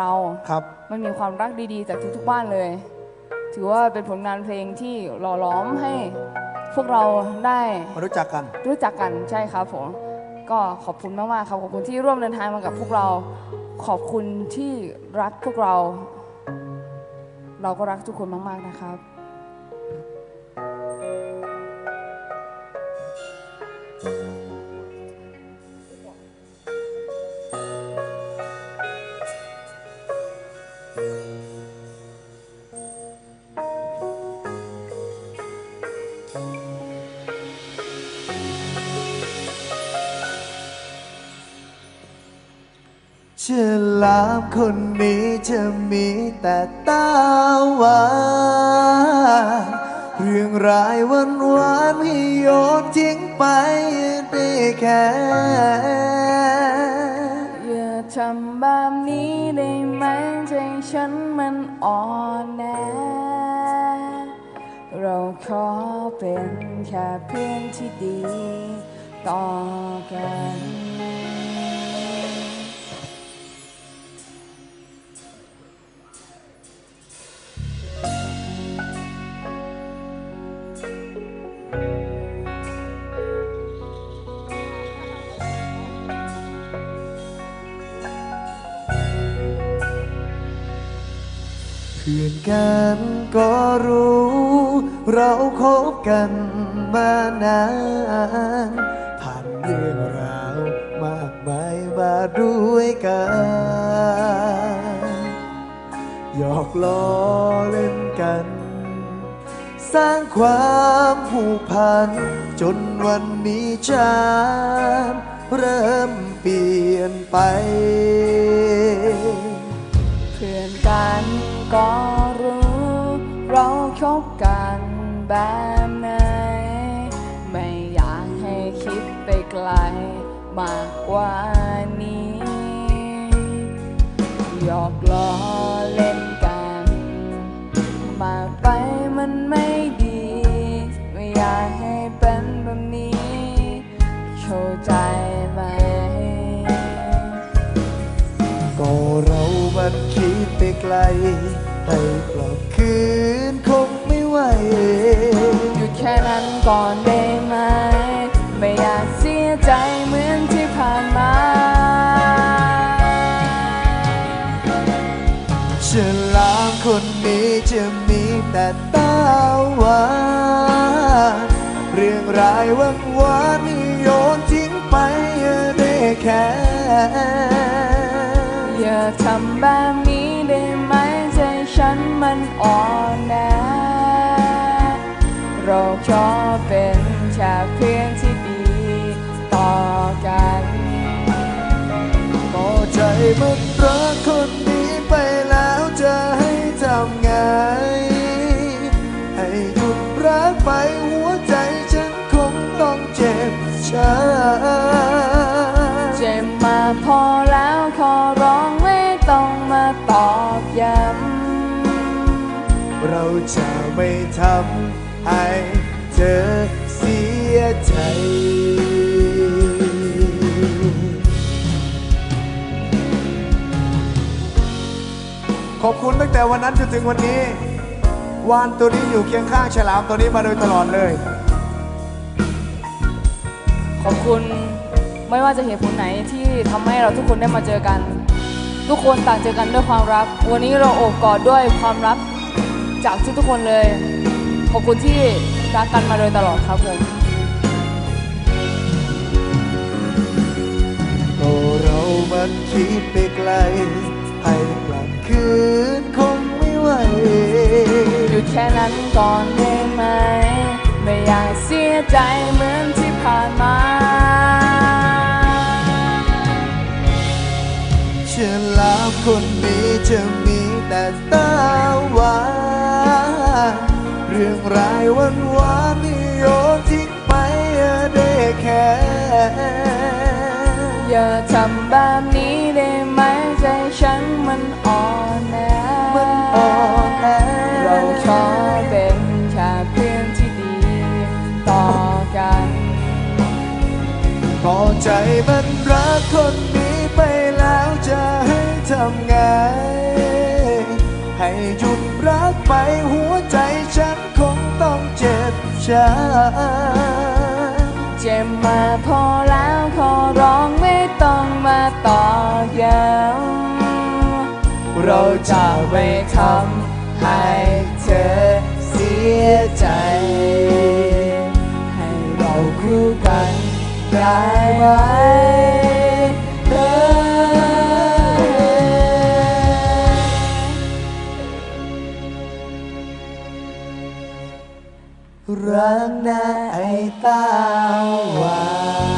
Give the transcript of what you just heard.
เราครับมันมีความรักดีๆ จากทุกๆบ้านเลย ถือว่าเป็นผลงานเพลงที่หล่อหลอมให้พวกเราได้มารู้จักกัน รู้จักกันใช่ครับผมก็ขอบคุณมากๆครับขอบคุณที่ร่วมเดินทางมากับพวกเรา ขอบคุณที่รักพวกเรา เราก็รักทุกคนมากๆนะครับ ฉลามคนนี้จะมีแต่ตาหวานเรื่องรายวันวานให้โยนทิ้งไปได้แค่อย่าทำแบบนี้ได้ไหมใจฉันมันอ่อนแอเราขอเป็นแค่เพื่อนที่ดีต่อกัน พื่อนกันก็รู้ เราคบกันมานาน ผ่านเรื่องราวมากมายมาด้วยกันหยอกล้อเล่นกัน สร้างความผูกพัน จนวันนี้ฉันเริ่มเปลี่ยนไป แบบไหน ไม่อยากให้คิดไปไกลมากกว่านี้หยอกล้อเล่นกัน มาไปมันไม่ดี ไม่อยากให้เป็นแบบนี้เข้าใจไหม ก็เรามันคิดไปไกลให้กลับคืนคง ไม่ไหยุดแค่นั้นก่อนได้ไหม ไม่อยากเสียใจเหมือนที่ผ่านมาฉลามคนนี้จะมีแต่ตาหวานเรื่องรายวังวานๆนี่โยนทิ้งไปได้แค่อย่าทำแบบนี้ได้ไหมใจฉันมันอ่อน แอเราขอเป็นแค่เพื่อนที่ดีต่อกันก็ใจมันรักคนนี้ไปแล้วจะให้ทำไง ให้หยุดรักไปหัวใจฉันคงต้องเจ็บช้ำเจ็บมาพอแล้วขอร้องไม่ต้องมาตอกย้ำเราจะไม่ทำ ให้เธอเสียใจ ขอบคุณตั้งแต่วันนั้นจนถึงวันนี้ วานตัวนี้อยู่เคียงข้างฉลามตัวนี้มาโดยตลอดเลย ขอบคุณไม่ว่าจะเหตุผลไหนที่ทำให้เราทุกคนได้มาเจอกัน ทุกคนต่างเจอกันด้วยความรัก วันนี้เราโอบกอดด้วยความรักจากทุกๆคนเลย ขอบคุณที่รักกันมาโดยตลอดครับผมก็เรามันคิดไปไกลให้กลับคืนคงไม่ไหวหยุดแค่นั้นก่อนได้ไหม ไม่อยากเสียใจเหมือนที่ผ่านมาเชื่อลามคนนี้จะมีแต่ตาหวาน เรื่องรายวันวานนี่โยนทิ้งไปได้แค่ อย่าทำแบบนี้ได้ไหมใจฉันมันอ่อนแอมันอ่อนแอเราขอเป็นแค่เพื่อนที่ดีต่อกันก็ใจมันรักคนนี้ไปแล้วจะให้ทำไง ให้หยุดรักไปหัวใจ บช้ำเจ็บมาพอแล้วขอร้องไม่ต้องมาต่อย้ำเราจะไม่ทำให้เธอเสียใจ ให้เราคู่กันได้ไหม นะไอ้ตาวา